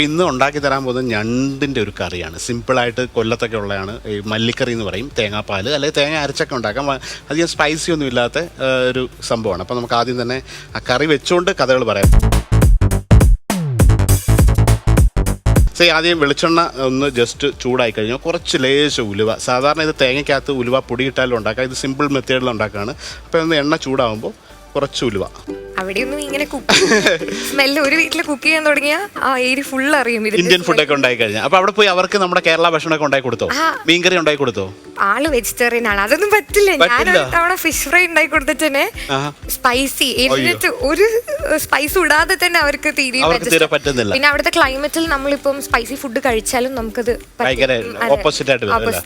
അപ്പോൾ ഇന്ന് ഉണ്ടാക്കി തരാൻ പോകുന്നത് ഞണ്ടിന്റെ ഒരു കറിയാണ്. സിമ്പിളായിട്ട് കൊല്ലത്തൊക്കെ ഉള്ളതാണ്. ഈ മല്ലിക്കറി എന്ന് പറയും തേങ്ങാപ്പാൽ അല്ലെങ്കിൽ തേങ്ങ അരച്ചൊക്കെ ഉണ്ടാക്കാം. അധികം സ്പൈസി ഒന്നും ഇല്ലാത്ത ഒരു സംഭവമാണ്. അപ്പോൾ നമുക്ക് ആദ്യം തന്നെ ആ കറി വെച്ചുകൊണ്ട് കഥകൾ പറയാം. സേ ആദ്യം വെളിച്ചെണ്ണ ഒന്ന് ജസ്റ്റ് ചൂടായി കഴിഞ്ഞാൽ കുറച്ച് ലേശം ഉലുവ. സാധാരണ ഇത് തേങ്ങയ്ക്കകത്ത് ഉലുവ പൊടിയിട്ടാലും ഉണ്ടാക്കാം. ഇത് സിമ്പിൾ മെത്തേഡിൽ ഉണ്ടാക്കുകയാണ് അപ്പോൾ ഒന്ന് എണ്ണ ചൂടാകുമ്പോൾ കുറച്ച് ഉലുവ. അവിടെയൊന്നും ഇങ്ങനെ കുക്ക് സ്മെല്ല് ഒരു വീട്ടിൽ കുക്ക് ചെയ്യാൻ തുടങ്ങിയ ആ ഏരി ഫുൾ അറിയും. ഇന്ത്യൻ ഇന്ത്യൻ ഫുഡൊക്കെ ഉണ്ടായി കഴിഞ്ഞാൽ അപ്പോൾ അവിടെ പോയി അവർക്ക് നമ്മുടെ കേരള ഭക്ഷണമൊക്കെ ഉണ്ടാക്കി കൊടുത്തോ. മീൻകറി ഉണ്ടാക്കി കൊടുത്തോ? ആൾ വെജിറ്റേറിയൻ ആണ്. അതൊന്നും പറ്റില്ല. ഞാൻ. ഒരു തവണ ഫിഷ് ഫ്രൈ ഉണ്ടാക്കി കൊടുത്തിട്ട് സ്പൈസി എന്നിട്ട് ഒരു സ്പൈസ് ഇടാതെ തന്നെ അവർക്ക് തീരെ പറ്റുന്നില്ല. പിന്നെ അവിടുത്തെ ക്ലൈമറ്റിൽ നമ്മളിപ്പം സ്പൈസി ഫുഡ് കഴിച്ചാലും നമുക്കത്.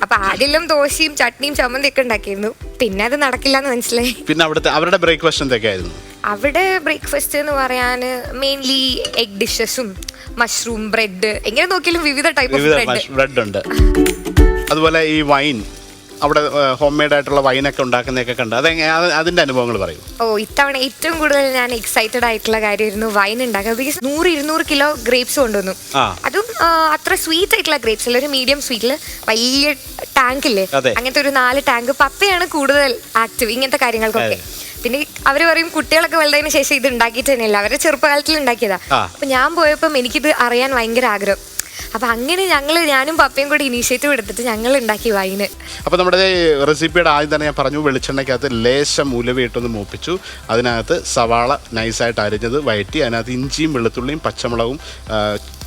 അപ്പൊ ആദ്യം ദോശയും ചട്നിയും ചമ്മന്തി ഒക്കെ ഉണ്ടാക്കിയിരുന്നു. പിന്നെ അത് നടക്കില്ല എന്ന് മനസ്സിലായി. പിന്നെ അവിടുത്തെ അവരുടെ ബ്രേക്ക്ഫാസ്റ്റ് എന്തൊക്കെയായിരുന്നു? അവിടെ ബ്രേക്ക്ഫാസ്റ്റ് എന്ന് പറയാൻ മെയിൻലി എഗ് ഡിഷസും മഷ്റൂം ബ്രെഡ് എങ്ങനെ നോക്കിയാലും വിവിധ ടൈപ്പ് ഓഫ് ബ്രെഡ് ഉണ്ട്. അതുപോലെ ഈ വൈൻ അവിടെ ഹോം മെയ്ഡ് ആയിട്ടുള്ള വൈനൊക്കെ ഉണ്ടാക്കുന്നതൊക്കെ കണ്ട്. അത് അതിന്റെ അനുഭവങ്ങൾ പറയും. ഓ ഇത്തവണ ഏറ്റവും കൂടുതൽ ഞാൻ എക്സൈറ്റഡ് ആയിട്ടുള്ള കാര്യമായിരുന്നു വൈൻ ഉണ്ടാക്കുക ബിക്കോസ് നൂറ് ഇരുന്നൂറ് കിലോ ഗ്രേപ്സ് കൊണ്ടുവന്നു. അതും അത്ര സ്വീറ്റ് ആയിട്ടുള്ള ഗ്രേപ്സ് അല്ല. ഒരു മീഡിയം സ്വീറ്റിൽ വലിയ ടാങ്ക് ഇല്ലേ? അങ്ങനത്തെ ഒരു നാല് ടാങ്ക് പപ്പയാണ് കൂടുതൽ ആക്റ്റീവ് ഇങ്ങനത്തെ കാര്യങ്ങൾക്കൊക്കെ. പിന്നെ അവർ പറയും കുട്ടികളൊക്കെ വലുതായതിനു ശേഷം ഇത് ഉണ്ടാക്കിയിട്ട് തന്നെയല്ല? അവരുടെ ചെറുപ്പകാലത്തിൽ ഉണ്ടാക്കിയതാ. അപ്പൊ ഞാൻ പോയപ്പോ എനിക്കിത് അറിയാൻ ഭയങ്കര ആഗ്രഹം. അപ്പൊ അങ്ങനെ ഞങ്ങൾ ഞാനും പപ്പയും കൂടി ഇനീഷ്യേറ്റീവ് എടുത്തിട്ട് ഞങ്ങൾ ഉണ്ടാക്കി വൈന് അപ്പോൾ നമ്മുടെ റെസിപ്പിയുടെ ആദ്യം തന്നെ ഞാൻ പറഞ്ഞു വെളിച്ചെണ്ണയ്ക്കകത്ത് ലേശം ഉലവയിട്ടൊന്ന് മൂപ്പിച്ചു. അതിനകത്ത് സവാള നൈസായിട്ട് അരിഞ്ഞത് വയറ്റി അതിനകത്ത് ഇഞ്ചിയും വെളുത്തുള്ളിയും പച്ചമുളകും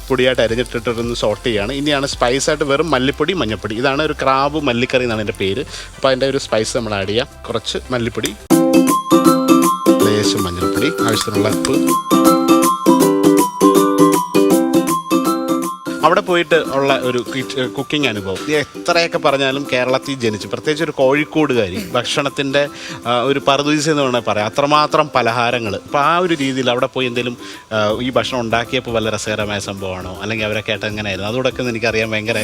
പൊടിയായിട്ട് അരിഞ്ഞിട്ടിട്ടൊന്ന് സോട്ട് ചെയ്യാണ്. ഇനിയാണ് സ്പൈസ് ആയിട്ട് വെറും മല്ലിപ്പൊടി മഞ്ഞപ്പൊടി. ഇതാണ് ഒരു ക്രാബ് മല്ലിക്കറി എന്നാണ് എന്റെ പേര്. അപ്പോൾ അതിന്റെ ഒരു സ്പൈസ് നമ്മൾ ആഡ് ചെയ്യാം. കുറച്ച് മല്ലിപ്പൊടി ലേശം മഞ്ഞൾപ്പൊടി ആവശ്യത്തിനുള്ള ഉപ്പ്. അവിടെ പോയിട്ട് ഉള്ള ഒരു കുക്കിംഗ് അനുഭവം. എത്രയൊക്കെ പറഞ്ഞാലും കേരളത്തിൽ ജനിച്ചു. പ്രത്യേകിച്ച് ഒരു കോഴിക്കോടുകാരി ഭക്ഷണത്തിന്റെ ഒരു പറുദീസ് എന്ന് വേണമെങ്കിൽ പറയാം. അത്രമാത്രം പലഹാരങ്ങൾ അപ്പോൾ ആ ഒരു രീതിയിൽ അവിടെ പോയി എന്തെങ്കിലും ഈ ഭക്ഷണം ഉണ്ടാക്കിയപ്പോൾ വല്ല രസകരമായ സംഭവമാണോ? അല്ലെങ്കിൽ അവരൊക്കെ ആയിട്ട് എങ്ങനെയായിരുന്നു? അതോടൊക്കെ ഒന്ന് എനിക്കറിയാൻ ഭയങ്കര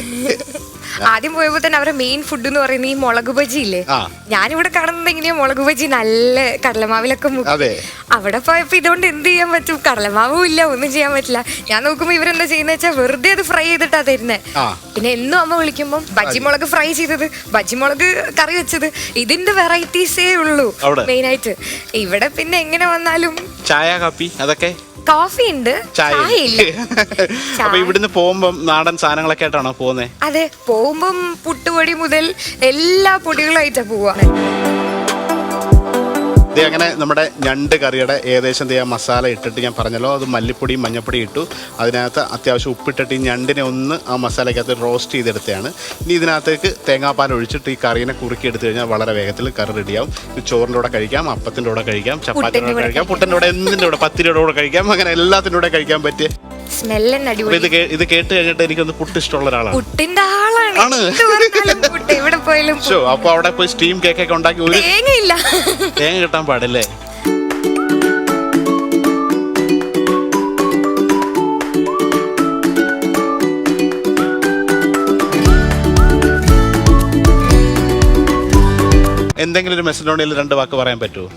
ആദ്യം പോയപ്പോൾ തന്നെ അവരുടെ മെയിൻ ഫുഡ് എന്ന് പറയുന്നത് ഈ മുളക് ബജി ഇല്ലേ. ഞാനിവിടെ കാണുന്നത് എങ്ങനെയാ മുളക് ബജി? നല്ല കടലമാവിലൊക്കെ മുക്കി. അവിടെ പോയപ്പോ ഇതുകൊണ്ട് എന്ത് ചെയ്യാൻ പറ്റും? കടലമാവും ഇല്ല ഒന്നും ചെയ്യാൻ പറ്റില്ല. ഞാൻ നോക്കുമ്പോ ഇവരെന്താ ചെയ്യുന്ന വെച്ചാൽ വെറുതെ അത് ഫ്രൈ ചെയ്തിട്ടാ തരുന്നത്. പിന്നെ എന്നും അമ്മ വിളിക്കുമ്പോൾ ബജി മുളക് ഫ്രൈ ചെയ്തത് ബജി മുളക് കറി വെച്ചത്. ഇതിന്റെ വെറൈറ്റീസേ ഉള്ളൂ മെയിൻ ആയിട്ട്. ഇവിടെ പിന്നെ എങ്ങനെ വന്നാലും ചായ കാപ്പി അതൊക്കെ? കോഫി ഉണ്ട് ചായ ഇല്ല അപ്പോൾ ഇവിടുന്ന് പോകുമ്പം നാടൻ സാധനങ്ങളൊക്കെ ആയിട്ടാണോ പോകുന്നത് അതെ പോകുമ്പം പുട്ടുപൊടി മുതൽ എല്ലാ പൊടികളായിട്ടാ പോവാ. ഇത് അങ്ങനെ നമ്മുടെ ഞണ്ട് കറിയുടെ ഏകദേശം ചെയ്യാൻ മസാല ഇട്ടിട്ട് ഞാൻ പറഞ്ഞല്ലോ അത് മല്ലിപ്പൊടിയും മഞ്ഞപ്പൊടി ഇട്ടു. അതിനകത്ത് അത്യാവശ്യം ഉപ്പിട്ടിട്ട് ഈ ഞണ്ടിനെ ഒന്ന് ആ മസാലയ്ക്കകത്ത് റോസ്റ്റ് ചെയ്തെടുത്തതാണ്. ഇനി ഇതിനകത്തേക്ക് തേങ്ങാപ്പാൽ ഒഴിച്ചിട്ട് ഈ കറീനെ കുറുക്കി എടുത്തു കഴിഞ്ഞാൽ വളരെ വേഗത്തിൽ കറി റെഡിയാവും. ഇത് ചോറിന്റെ കൂടെ കഴിക്കാം അപ്പത്തിന്റെ കൂടെ കഴിക്കാം ചപ്പാത്തിന്റെ കൂടെ കഴിക്കാം. പുട്ടന്റെ കൂടെ എന്തിന്റെ കൂടെ പത്തിരിയുടെ കൂടെ കഴിക്കാം അങ്ങനെ എല്ലാത്തിന്റെ കൂടെ കഴിക്കാൻ പറ്റിയ അടിപൊളി ഇത് കേ- ഇത് കേട്ട് കഴിഞ്ഞിട്ട് എനിക്കൊന്ന് പുട്ട് ഇഷ്ടമുള്ള ഒരാളാണ്. പുട്ടിന്റെ ആളാണ്. ആണ്. എന്ത് പറഞ്ഞാലും പുട്ട്. എവിടെ പോയാലും ഷോ അപ്പോൾ അവിടെ പോയി സ്റ്റീം കേക്കൊക്കെ ഉണ്ടാക്കി ഒരു തേങ്ങയില്ല. തേങ്ങ കിട്ടാൻ പാടില്ലേ? എന്തെങ്കിലും ഒരു മെസ്സേജ് രണ്ട് വാക്ക് പറയാൻ പറ്റുമോ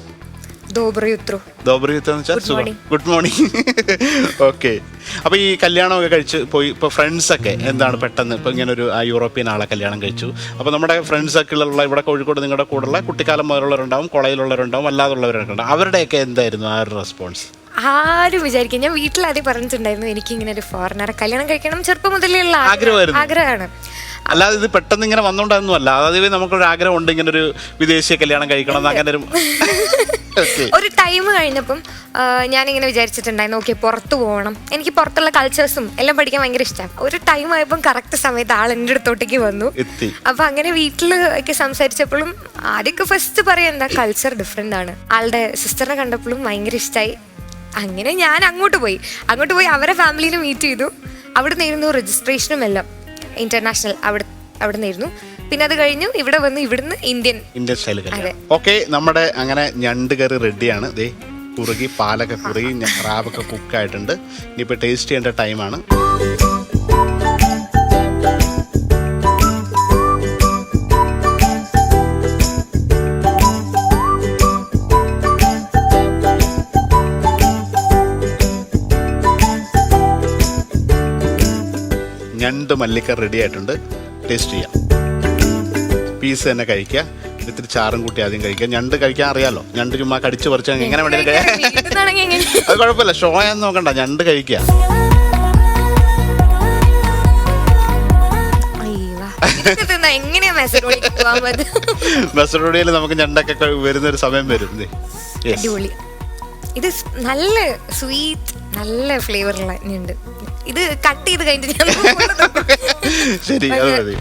എന്ന് വെച്ചാൽ Good സുഖം. morning. ഗുഡ് മോർണിംഗ് ഓക്കെ അപ്പൊ ഈ കല്യാണമൊക്കെ കഴിച്ച് പോയി ഇപ്പൊ ഫ്രണ്ട്സ് ഒക്കെ എന്താണ് പെട്ടെന്ന്? ഇപ്പൊ ഇങ്ങനെ ഒരു ആ യൂറോപ്യൻ ആളെ കല്യാണം കഴിച്ചു. അപ്പൊ നമ്മുടെ ഫ്രണ്ട്സ് ഒക്കെ ഉള്ള ഇവിടെ കോഴിക്കോട് നിങ്ങളുടെ കൂടെയുള്ള കുട്ടിക്കാലം മുതലുള്ളവരുണ്ടാവും കോളേജിലുള്ളവരുണ്ടാവും അല്ലാതുള്ളവരൊക്കെ ഉണ്ടാവും അവരുടെയൊക്കെ എന്തായിരുന്നു ആ ഒരു റെസ്പോൺസ് ആരും വിചാരിക്കും ഞാൻ വീട്ടിൽ ആദ്യം പറഞ്ഞിട്ടുണ്ടായിരുന്നു എനിക്ക് ഇങ്ങനെ ഒരു ഫോറിനറെ കല്യാണം കഴിക്കണം ചെറുപ്പം മുതലേ ഉള്ള ആഗ്രഹമായിരുന്നു. ആഗ്രഹമാണ്. അല്ലാതെ ഇത് പെട്ടെന്ന് ഇങ്ങനെ വന്നോണ്ടൊന്നും അല്ല. അതായത് നമുക്കൊരു ആഗ്രഹം ഉണ്ട് ഇങ്ങനെ ഒരു വിദേശീയ കല്യാണം കഴിക്കണം എന്ന് അങ്ങനെ ഒരു Okay. ഒരു ടൈം കഴിഞ്ഞപ്പം ആ, ഞാനിങ്ങനെ വിചാരിച്ചിട്ടുണ്ടായിരുന്നു ഓക്കെ പുറത്ത് പോകണം. എനിക്ക് പുറത്തുള്ള കൾച്ചേഴ്സും എല്ലാം പഠിക്കാൻ ഭയങ്കര ഇഷ്ടമാണ് ഒരു ടൈം ആയപ്പോൾ കറക്റ്റ് സമയത്ത് ആൾ എന്റെ അടുത്തോട്ടേക്ക് വന്നു. എത്തി. അപ്പൊ അങ്ങനെ വീട്ടിൽ ഒക്കെ സംസാരിച്ചപ്പോഴും ആദ്യമൊക്കെ ഫസ്റ്റ് പറയാം എന്താ കൾച്ചർ ഡിഫറെന്റ് ആണ്. ആളുടെ സിസ്റ്ററിനെ കണ്ടപ്പോഴും ഭയങ്കര ഇഷ്ടമായി അങ്ങനെ ഞാൻ അങ്ങോട്ട് പോയി. അങ്ങോട്ട് പോയി അവരെ ഫാമിലിയിൽ മീറ്റ് ചെയ്തു. അവിടെ നിന്നായിരുന്നു രജിസ്ട്രേഷനും എല്ലാം. ഇന്റർനാഷണൽ അവിടെ അവിടെ നിന്നായിരുന്നു പിന്നെ അത് കഴിഞ്ഞു ഇവിടെ വന്ന് ഇവിടുന്ന് ഇന്ത്യൻ ഇന്ത്യൻ സ്റ്റൈൽ ഓക്കെ നമ്മുടെ അങ്ങനെ ഞണ്ട് കറി റെഡിയാണ്. ദേ കുറുകി പാലൊക്കെ കുറുകി റാബൊക്കെ കുക്കായിട്ടുണ്ട് ഇനിയിപ്പോൾ ടേസ്റ്റ് ചെയ്യേണ്ട ടൈമാണ് ഞണ്ട് മല്ലിക്ക റെഡി ആയിട്ടുണ്ട്. ടേസ്റ്റ് ചെയ്യാം. പീസ് തന്നെ കഴിക്കുക. ഇത്തിരി ചാറും കൂട്ടി ആദ്യം കഴിക്കുക. ഞണ്ട് കഴിക്കാൻ അറിയാലോ. ഞണ്ട് ചുമ്മാ കടിച്ചു പറിച്ച് എങ്ങനെ വേണേലും അത് കുഴപ്പമില്ല. ഷോയാന്ന് നോക്കണ്ട. ഞണ്ട് കഴിക്കുക. പറ്റും നമുക്ക് ഞണ്ടൊക്കെ വരുന്ന ഒരു സമയം വരും. ഇത് നല്ല സ്വീറ്റ് നല്ല ഫ്ലേവറുള്ള ഉണ്ട് ഇത് കട്ട് ചെയ്ത് കഴിഞ്ഞിട്ട് ഞാൻ ശരി അത് മതി.